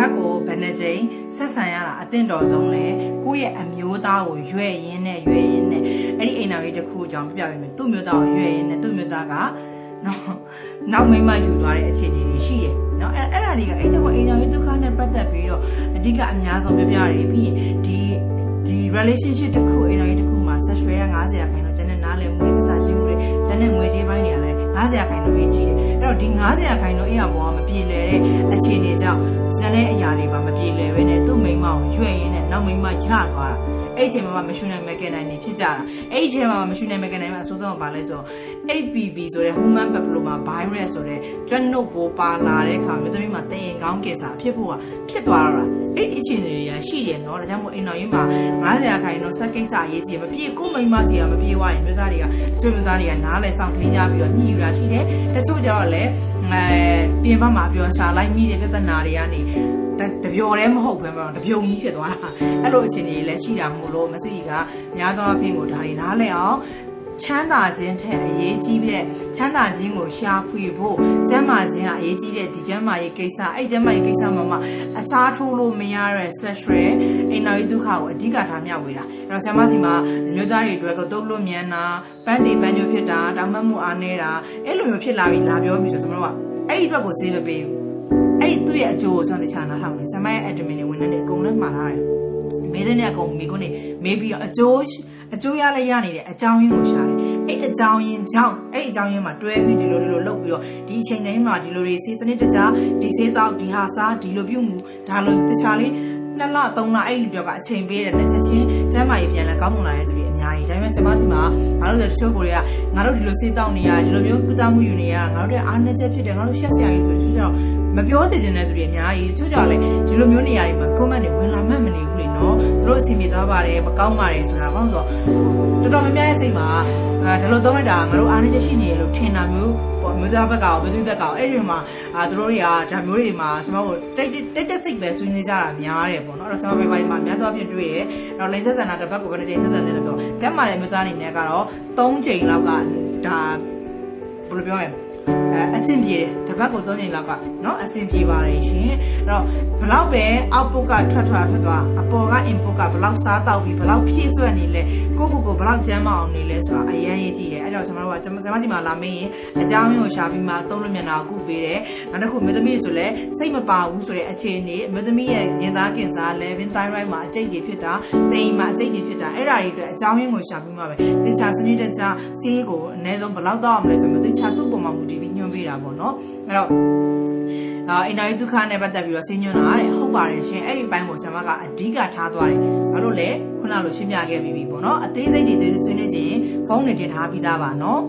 ပတ်ကိုဘယ်နှကြိမ်ဆက်ဆံရတာအသင့်တော်ဆုံးလဲကိုယ့်ရဲ့အမျိုးသားကိုရွယ်ရင်းနဲ့ရွယ်ရင်းနဲ့အဲ့ဒီအိမ်တော်ကြီးတစ်ခုအကြောင်းပြပြပေးမယ်သူ့မျိုးသားကိုရွယ်ရင်းနဲ့သူ့မျိုးသားကနော်နောက်မိမယူသွားတဲ့အခြေအနေတွေရှိတယ်နော်အဲ့အဲ့ဒါတွေကအဲ့ကြောင့်အိမ်တော်ကြီးဒုက္ခနဲ့ပတ်သက်ပြီးတော့အဓိကအများဆုံးပြပြတွေပြီးရင်ဒီဒီ relationship တစ်ခုအိမ်တော်ကြီးတစ်ခုမှာ sexual က90ရာခိုင်နှုန်းကျန်တဲ့နားလည်မှုတွေအစားရှိမှုတွေကျန်တဲ့ငွေကြေးပိုင်းတွေကလည်း 90ရာခိုင်နှုန်းရေးကြီးတယ်အဲ့တော့ဒီ90ရာခိုင်နှုန်းအရာပေါ်ကမပြေလည်တဲ့အခြေအနေကြောင့်ကျန်တဲ့အရာတွေပါမပြေလည်ပဲနဲ့သူ့မိန်းမကိုရွက်ရင်းနဲ့နောက်မိန်းမရသွားတာ အဲ့ဒီအချိန်မှာမရှုနိုင်မဲ့ကဲနိုင်နေဖြစ်ကြတာအဲ့ဒီအချိန်မှာမရှုနိုင်မဲ့ကဲနိုင်မှာအစိုးဆုံးကဘာလဲဆိုတော့ HPV ဆိုတဲ့ Human Papilloma Virus ဆိုတဲ့ကျွမ်းနုပ်ပိုးပါလာတဲ့အခါမျိုးသမီးမှာတည်ရင်ကောင်းကင်စာဖြစ်ဖို့ကဖြစ်သွားတော့တာအဲ့ဒီအခြေအနေတွေကရှိတယ်နော်ဒါကြောင့်မို့အိမ်တော်ကြီးမှာ90ရာခိုင်နှုန်းဆက်ကိစ္စအရေးကြီးမပြေကိုမိန်းမစီကမပြေသွားရင်မျိုးသားတွေကကျွမ်းမျိုးသားတွေကနားလဲဆောင်ထင်းကြပြီးတော့ညှိယူတာရှိတယ်တချို့ကျတော့လည်း အဲပြင်ပမှာပြောရှာလိုက်မိတဲ့ပြဿနာတွေကနေတပျော်လည်းမဟုတ်ဘဲမတော့တပြုံကြီးဖြစ်သွားတာအဲ့လိုအခြေအနေတွေလည်းရှိတာမို့လို့မဆီကများသောအားဖြင့်ကိုဒါတွေနားလဲအောင် ချမ်းသာခြင်းထက်အရေးကြီးတဲ့ချမ်းသာခြင်းကိုရှာဖွေဖို့ကျမ်းမာခြင်းကအရေးကြီးတဲ့ဒီကျမ်းမာရေးကိစ္စအဲ့ကျမ်းမာရေးကိစ္စမှာမှအစားထိုးလို့မရတဲ့ sexual အိမ်တော်ရေးဒုက္ခကိုအဓိကထားမျှဝေတာအဲ့တော့ဆရာမစီမှာမျိုးသားတွေအတွက်ကတော့လို့မြန်တာပန်းတီပန်းညိုဖြစ်တာတောင်မမှုအားနေတာအဲ့လိုမျိုးဖြစ်လာပြီးလာပြောပြီးဆိုတော့ကျွန်တော်တို့ကအဲ့ဒီအတွက်ကိုဈေးမပေးဘူးအဲ့ဒီသူ့ရဲ့အကျိုးကိုစမ်းတခြားနားထောင်နေဆရာမရဲ့ admin တွေဝန်ထမ်းတွေအကုန်လုံးမှားထားတယ်မေးတဲ့နေအကုန်မေးခွန်းနေမေးပြီးတော့အကျိုး အကျိုးရလည်းရနေတဲ့အကြောင်းရင်းကိုရှာတယ်အဲ့အကြောင်းရင်းကြောင့်အဲ့အကြောင်းရင်းမှာတွဲပြီးဒီလိုဒီလိုလုပ်ပြီးတော့ဒီအချိန်တိုင်းမှာဒီလိုတွေစေးတနစ်တကြားဒီစေးတော့ဒီဟာစားဒီလိုပြုမှုဒါလိုတခြားလေးနှစ်လသုံးလအဲ့ဒီပြောကအချိန်ပေးတယ်နဲ့ချက်ချင်းကျမ်းမာရေးပြန်လဲကောင်းမွန်လာတဲ့လူတွေအ များကြီးဒါပေမဲ့ကျွန်မစီမှာငါတို့လည်းတချို့ကိုတွေကငါတို့ဒီလိုစေးတောက်နေရဒီလိုမျိုးကုသမှုယူနေရငါတို့ရဲ့အားနည်းချက်ဖြစ်တယ်ငါတို့ရှက်စရာကြီးဆိုပြီးတော့မပြောသိချင်တဲ့သူတွေအများကြီးတချို့ကြောင့်လည်းဒီလိုမျိုးနေရာတွေမှာ comment တွေဝင်လာမှတ်မနေဘူးလေနော်သူတို့အစီအပြေသွားပါတယ်မကောင်းပါတယ်ဆိုတာဘာလို့ဆိုတော့တော်တော်များများရဲ့စိတ်မှာအဲဒီလိုသုံးလိုက်တာငါတို့အားနည်းချက်ရှိနေရလို့ထင်တာမျိုးပေါ့မျိုးသားဘက်ကရောမျိုးသမီးဘက်ကရောအဲ့ဒီမှာအာသူတို့တွေကဒါမျိုးတွေမှာကျွန်တော်တို့တိတ်တိတ်တက်စိတ်ပဲဆွေးနွေးကြတာများတယ်ပေါ့နော်အဲ့တော့ကျွန်တော်ဘယ်ဘာဒီမှာအများသောအားဖြင့်တွေ့ရတယ်။တော့လိန်ဆက်ဆန္ဒတစ်ပတ်ကိုဘယ်နှကြိမ်ဆက်ဆံနေလဲဆိုတော့ကျမ်းမာတဲ့မျိုးသားအနေနဲ့ကတော့3ကြိမ်လောက်ကဒါဘယ်လိုပြောမလဲ အဆင်ပြေတယ်တပတ်ကို3နေလောက်ကနော်အဆင်ပြေပါတယ်ရှင်အဲ့တော့ဘလောက်ပဲ output ကထွက်ထွက်ထွက်သွားအပေါ်က input ကဘလောက်စားတောက်ပြီးဘလောက်ဖြည့်ဆွက်နေလဲကိုကိုကိုဘလောက်ကျမ်းမအောင်နေလဲဆိုတာအရန်ရေးကြည့်တယ်အဲ့တော့ကျွန်တော်တို့ကကျွန်မကျွန်မကြီးမှာလာမင်းရင်အကြောင်းမျိုးကိုရှာပြီးမှသုံးလို့မျက်နှာကိုကုပေးတယ်နောက်တစ်ခုမေသမီးဆိုလဲစိတ်မပါဘူးဆိုတဲ့အခြေအနေမေသမီးရဲ့ရင်သားကင်ဆာ level thyroid မှာအကျိတ်တွေဖြစ်တာတိမ်မှာအကျိတ်တွေဖြစ်တာအဲ့ဒါတွေအတွက်အကြောင်းရင်းကိုရှာပြီးမှပဲသင်္ချာစနစ်တကျဆေးကိုအနည်းဆုံးဘလောက်တောက်အောင်လဲဆိုမျိုးသင်္ချာသူ့ပုံမှာမူတည်ပြီး န်ပေးတာပေါ့နော်အဲ့တော့အာအင်တာနက်ဒုက္ခနဲ့ပတ်သက်ပြီးတော့ဆင်းညွှန်းတာတဲ့ဟုတ်ပါတယ်ရှင်အဲ့ဒီဘိုင်းကိုဆရာမကအဓိကထားသွားတယ်ဘာလို့လဲခုနလိုရှင်းပြခဲ့ပြီးပြီပေါ့နော်အသေးစိတ်တွေဆွေးနွေးခြင်းဖုန်းတွေတင်ထားပြီးသားပါနော်